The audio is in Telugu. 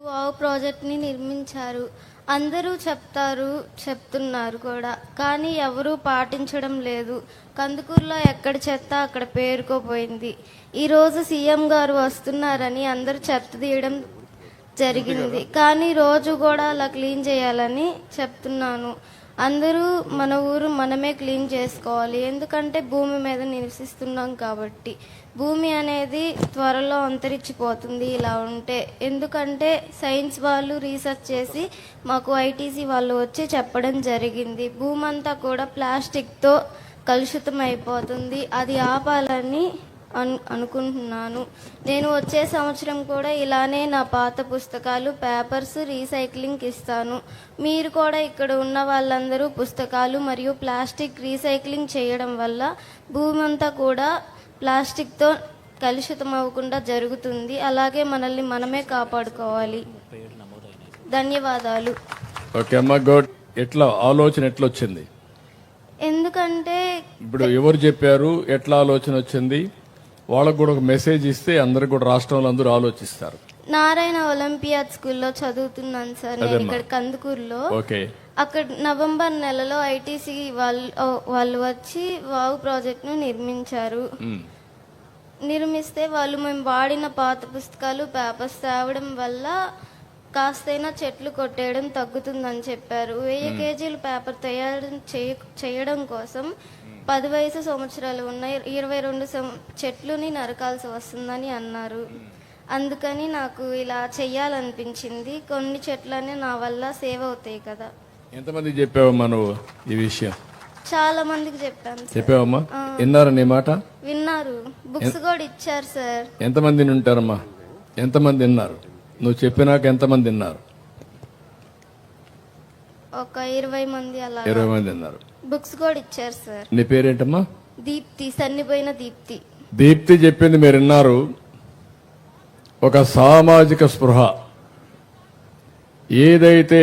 వావ్ ప్రాజెక్ట్ని నిర్మించారు. అందరూ చెప్తారు చెప్తున్నారు కూడా. కానీ ఎవరూ పాటించడం లేదు. కందుకూరులో ఎక్కడ చెత్త అక్కడ పేరుకోపోయింది. ఈరోజు సీఎం గారు వస్తున్నారని అందరూ చెత్త తీయడం జరిగింది. కానీ రోజు కూడా అలా క్లీన్ చేయాలని చెప్తున్నాను. అందరూ మన ఊరు మనమే క్లీన్ చేసుకోవాలి. ఎందుకంటే భూమి మీద నివసిస్తున్నాం కాబట్టి. భూమి అనేది త్వరలో అంతరించిపోతుంది ఇలా ఉంటే. ఎందుకంటే సైన్స్ వాళ్ళు రీసెర్చ్ చేసి మాకు ఐటీసీ వాళ్ళు వచ్చి చెప్పడం జరిగింది. భూమంతా కూడా ప్లాస్టిక్తో కలుషితం అయిపోతుంది అది ఆపాలని అను అనుకుంటున్నాను. నేను వచ్చే సంవత్సరం కూడా ఇలానే నా పాత పుస్తకాలు పేపర్స్ రీసైక్లింగ్ ఇస్తాను. మీరు కూడా ఇక్కడ ఉన్న వాళ్ళందరూ పుస్తకాలు మరియు ప్లాస్టిక్ రీసైక్లింగ్ చేయడం వల్ల భూమి అంతా కూడా ప్లాస్టిక్తో కలుషితం అవ్వకుండా జరుగుతుంది. అలాగే మనల్ని మనమే కాపాడుకోవాలి. ధన్యవాదాలు. ఓకే అమ్మా గుడ్ ఎట్లా ఆలోచన ఎట్లా వచ్చింది ఎందుకంటే ఇప్పుడు ఎవరు చెప్పారు? ఎట్లా ఆలోచన వచ్చింది? వాళ్ళకు కూడా ఒక మెసేజ్ ఇస్తే అందరికి కూడా రాష్ట్రంలో అందరూ ఆలోచిస్తారు. నారాయణ ఒలింపియాడ్ స్కూల్లో చదువుతున్నాను సార్ నేను ఇక్కడ కందుకూరులో. ఓకే. అక్కడ నవంబర్ నెలలో ఐటీసీ వాళ్ళు వాళ్ళు వచ్చి వావ్ ప్రాజెక్ట్ను నిర్మించారు. నిర్మిస్తే వాళ్ళు మేము వాడిన పాత పుస్తకాలు పేపర్స్ తేవడం వల్ల కాస్తైనా చెట్లు కొట్టేయడం తగ్గుతుందని చెప్పారు. వెయ్యి కేజీలు పేపర్ తయారు చేయ- చేయడం కోసం పది వయసు సంవత్సరాలు ఉన్న ఇరవై రెండు చెట్లుని నరకాల్సి వస్తుందని అన్నారు. అందుకని నాకు ఇలా చెయ్యాలనిపించింది. కొన్ని చెట్లనే నా వల్ల సేవ్ అవుతాయి కదా. ఎంతమంది చెప్పావమ్మా నువ్వు ఈ విషయం? చాలా మందికి చెప్పాను. చెప్పావమ్మా? విన్నారా నీ మాట? విన్నారు. బుక్స్ కూడా ఇచ్చారు సార్. ఎంతమంది ఉంటారమ్మా? ఎంతమంది విన్నారు? నువ్వు చెప్పినాక ఎంతమంది విన్నారు? ఒక ఇరవై మంది అలా ఇరవై మంది విన్నారు బుక్స్ కూడా ఇచ్చారు సార్. నీ పేరేంటమ్మా? దీప్తి సన్నిపోయిన దీప్తి. దీప్తి చెప్పింది మీరు విన్నారు. ఒక సామాజిక స్పృహ. ఏదైతే